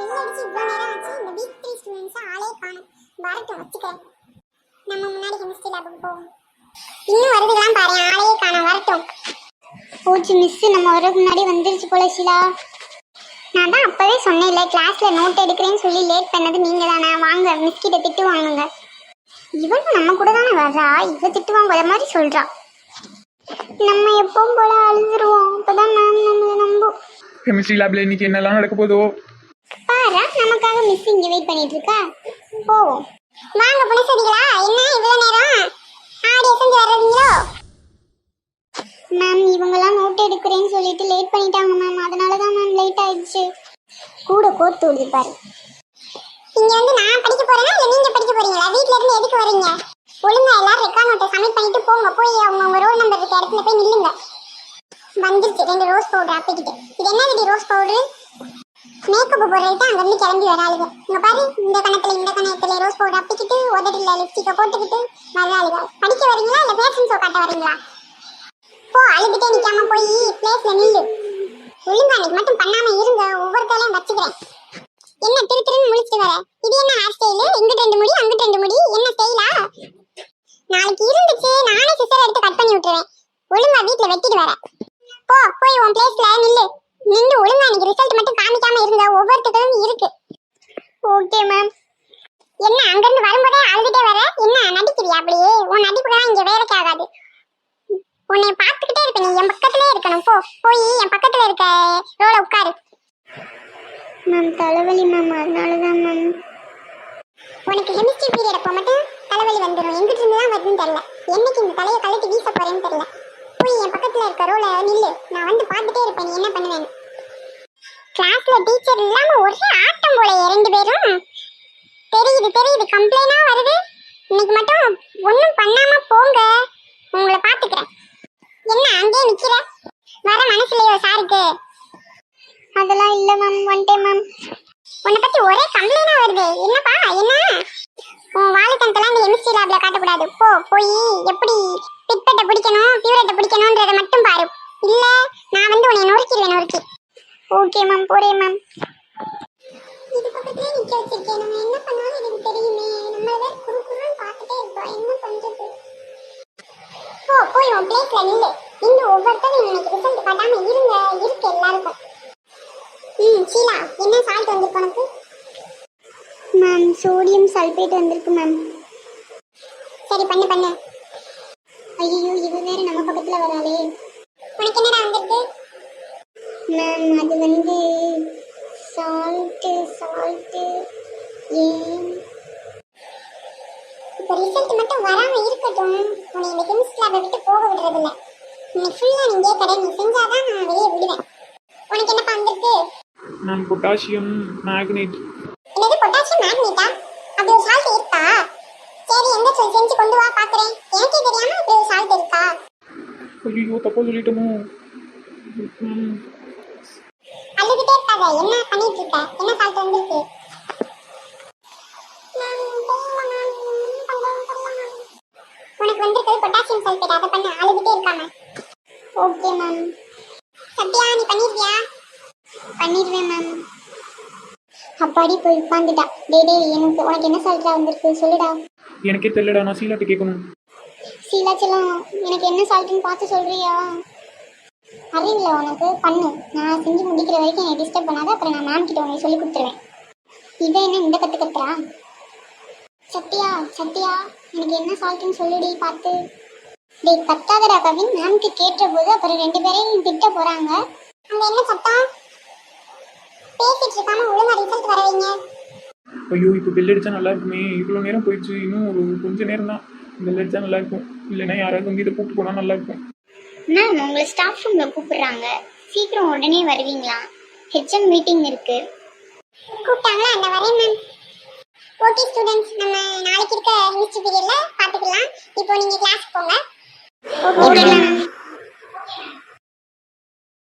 Bell அடிச்சு இவ்வளோ நேரம் ஆச்சு இந்த வீக் த்ரீ ஸ்டூடெண்ட்ஸை ஆளே காணும். வரட்டும் வச்சுக்கிறேன் நம்ம முன்னாடி கெமிஸ்ட்ரி லேபுக்கு போவோம். இன்னும் வருதுலாம் பாரு ஆளையே காணும் வரட்டும். போச்சு மிஸ் நம்ம வரதுக்கு முன்னாடி வந்துருச்சு போல ஷீலா. நான் தான் அப்போவே சொன்னேன் இல்லை கிளாஸில் நோட் எடுக்கிறேன்னு சொல்லி லேட் பண்ணது நீங்கள் தானே. வாங்க மிஸ் கிட்ட திட்டு வாங்குங்க. இவளும் நம்ம கூட தானே வர்றா? இவ திட்டு வாங்குற மாதிரி சொல்றா. நம்ம எப்பவும் போல அழுதுருவோம். அப்பதான் மேம் நம்மளை நம்பும். கெமிஸ்ட்ரி லேப்ல இன்னைக்கு என்னெல்லாம் நடக்க போதோ நமக்காக மிஸ் இங்க வெயிட் பண்ணிட்டு இருக்கா போவோம். வாங்க புனசதிகளா என்ன இவ்வளவு நேரம்? ஆடி எசஞ்சு வர்றீங்களோ மேம் இவங்கெல்லாம் நோட் எடுக்கிறேன்னு சொல்லிட்டு லேட் பண்ணிட்டாங்க மேம் அதனால தான் மேம் லேட் ஆயிடுச்சு. கூட கோர்த்து விடுது இங்க வந்து நான் படிக்க போறேன்னா இல்ல நீங்க படிக்க போறீங்களா? வீட்ல இருந்து எதுக்கு வரீங்க ஒழுங்கா எல்லாரும் ரெக்கார்ட் நோட்டை சப்மிட் பண்ணிட்டு போங்க. போய் அவங்க உங்க ரோல் நம்பர் இருக்க இடத்துல போய் நில்லுங்க. வந்துருச்சு. ரெண்டு ரோஸ் பவுடர் அப்பிக்கிட்டு. இது என்ன ரோஸ் பவுடர் மேக்கப் போடுறதுக்கு அங்கிருந்து கிளம்பி வராளுங்க இங்க பாரு இந்த கணத்துல இந்த கணத்துல ரோஸ் பவுடர் அப்பிக்கிட்டு உதடுல லிப்ஸ்டிக்க போட்டுக்கிட்டு வர படிக்க வரீங்களா இல்ல ஃபேஷன் ஷோ காட்ட வரீங்களா? போ அழுதுட்டே நிக்காம போய் பிளேஸ்ல நில்லு. ஒழுங்கா அன்னைக்கு மட்டும் பண்ணாம இருங்க ஒவ்வொருத்தரையும் வச்சுக்கிறேன். என்ன திரு திருன்னு முழிச்சிட்டு வர? இது என்ன ஹேர் ஸ்டைலு இங்கிட்டு ரெண்டு முடி அங்க ரெண்டு முடி என்ன ஸ்டைலா நாளைக்கு இருந்துச்சு நானே சிஸ்டர் எடுத்து கட் பண்ணி விட்டுருவேன். ஒழுங்கா வீட்டுல வெட்டிட்டு வர. போ போய் உன் பிளேஸ்ல நில்லு. நின்று ஒழுங்கா எனக்கு ரிசல்ட் மட்டும் காமிக்காம இருங்க ஒவ்வொருத்தரும் இருக்கு. ஓகே மேம் என்ன அங்க இருந்து வரும்போதே அழுதுட்டே வர? என்ன நடிக்கிறியா அப்படியே? உன் நடிப்புலாம் இங்க வேலைக்கு ஆகாது. உன்னை பார்த்துக்கிட்டே இருப்பேன் நீ. என் பக்கத்திலே இருக்கணும். போ போய் என் பக்கத்துல இருக்க ரோல உட்காரு. மேம் தலைவலி மேம் அதனால தான் மேம் உனக்கு கெமிஸ்ட்ரி பீரியட் அப்போ மட்டும் தலைவலி வந்துடும் எங்கிட்ட இருந்து தான் வருதுன்னு தெரியல. என்னைக்கு இந்த தலையை கழட்டி வீச போறேன்னு தெரியல. போய் என் பக்கத்துல இருக்க ரோல நில்லு. நான் வந்து பார்த்துட்டே இருப்பேன். நீ என்ன பண்ணுவேன்னு? கிளாஸ்ல டீச்சர் இல்லாம ஒரே ஆட்டம் போல ரெண்டு பேரும். தெரியுது தெரியுது. கம்ப்ளைண்டா வருது. இன்னைக்கு மட்டும் ஒண்ணும் பண்ணாம போங்க. உங்களை பாத்துக்கிறேன். என்ன அங்கேயே நிக்கிற? வர மனசுலயோ சாருக்கு அதெல்லாம் இல்ல மேம் வந்துட்டேன் மேம் உன்னை பத்தி ஒரே கம்ப்ளைண்டா வருது. என்னப்பா என்ன? உன் வாலித்தனத்தெல்லாம் இந்த எம்எஸ்சி லேப்ல காட்டக்கூடாது. போ போய் எப்படி பிட்பெட்டை பிடிக்கணும் பியூரட்டை பிடிக்கணும்ன்றத மட்டும் பாரு. இல்ல நான் வந்து உன்னை நொறுக்கிடுவேன் நொறுக்கி. ஓகே மேம் போறேன் மேம் இது பக்கத்துலயே நிக்க வச்சிருக்கேன். நம்ம என்ன பண்ணாலும் எனக்கு தெரியுமே. நம்மள வேற குறு குறுன்னு பார்த்துட்டே என்ன பண்றது? போ போய் உன் பிளேஸ்ல நில்லு. நின்று ஒவ்வொருத்தரும் இன்னைக்கு ரிசல்ட் காட்டாம இருங்க. இருக்கு எல்லாருக்கும். ம் ஷீலா என்ன சால்ட் வந்திருக்கு உனக்கு? மேம் சோடியம் சல்பேட் வந்திருக்கு மேம் சரி பண்ணு பண்ணு. ஐயோ இது வேற நம்ம பக்கத்துல வராளே உனக்கு என்னடா வந்திருக்கு? மேம் அது வந்து சால்ட்டு சால்ட்டு. ஏன்? இப்போ ரிசல்ட் மட்டும் வராம இருக்கட்டும். உன்னை இந்த கெமிஸ்ட் லேபை விட்டு போக விடுறதில்ல. இன்னைக்கு ஃபுல்லா நீ கேட்கற நீ செஞ்சாதான் நான் வெளியே விடுவேன். உனக்கு என்னப்பா வந்திருக்கு? நான் பொட்டாசியம் மேக்னேட் என்னது பொட்டாசியம் மேக்னேட்டா அப்படி ஒரு சால்ட் இருக்கா? சரி எங்க சொல் செஞ்சு கொண்டு வா பாக்குறேன். எனக்கே தெரியாம அப்படி ஒரு சால்ட் இருக்கா? ஐயோ தப்பா சொல்லிட்டோமோ? இருக்காத என்ன பண்ணிட்டு இருக்க? என்ன சால்ட் வந்திருக்கு? உனக்கு வந்திருக்கிறது பொட்டாசியம் சல்பேட் அதை பண்ண அழுதுட்டே இருக்காம. ஓகே மேம் சத்யா நீ பண்ணிருக்கியா? பண்ணிடுவேன் மேம் அப்பாடி போய் உட்காந்துட்டா டேய் டேய் எனக்கு உனக்கு என்ன சால்ட்டா வந்திருக்கு? சொல்லுடா. எனக்கே தெரியலடா நான் சீலாட்ட கேட்கணும். சீலா செல்லம் எனக்கு என்ன சால்ட்டுன்னு பார்த்து சொல்றியா? அறிவில்ல உனக்கு பண்ணு. நான் செஞ்சு முடிக்கிற வரைக்கும் என்னை டிஸ்டர்ப் பண்ணாத அப்புறம் நான் மேம் கிட்ட உனக்கு சொல்லி கொடுத்துருவேன். இதை என்ன இந்த கத்து கத்துறா சத்யா சத்யா எனக்கு என்ன சால்ட்டுன்னு சொல்லுடி பார்த்து. டேய் கத்தாதடா கவின். மேம்க்கு கேட்ட போது அப்புறம் ரெண்டு பேரையும் திட்ட போகிறாங்க அங்க என்ன சத்தா பேசிட்டு இருக்காம ஒழுங்கா ரிசல்ட் வர வைங்க. ஐயோ இப்போ பில் அடித்தா நல்லா இருக்குமே. இவ்வளோ நேரம் போயிடுச்சு. இன்னும் ஒரு கொஞ்ச நேரம் தான் பில் அடித்தா நல்லா இருக்கும். இல்லைன்னா யாராவது வந்து இதை கூப்பிட்டு போனால் நல்லா இருக்கும். மேம் உங்களை ஸ்டாஃப் ரூமில் கூப்பிடுறாங்க. சீக்கிரம் உடனே வருவீங்களா? ஹெச்எம் மீட்டிங் இருக்கு. கூப்பிட்டாங்களா? அந்த வரேன் மேம் ஓகே ஸ்டூடெண்ட்ஸ் நம்ம நாளைக்கு இருக்க ஹிஸ்ட்ரி பீரியட்ல பார்த்துக்கலாம் இப்போ நீங்கள் கிளாஸ் போங்க. Okay ma'am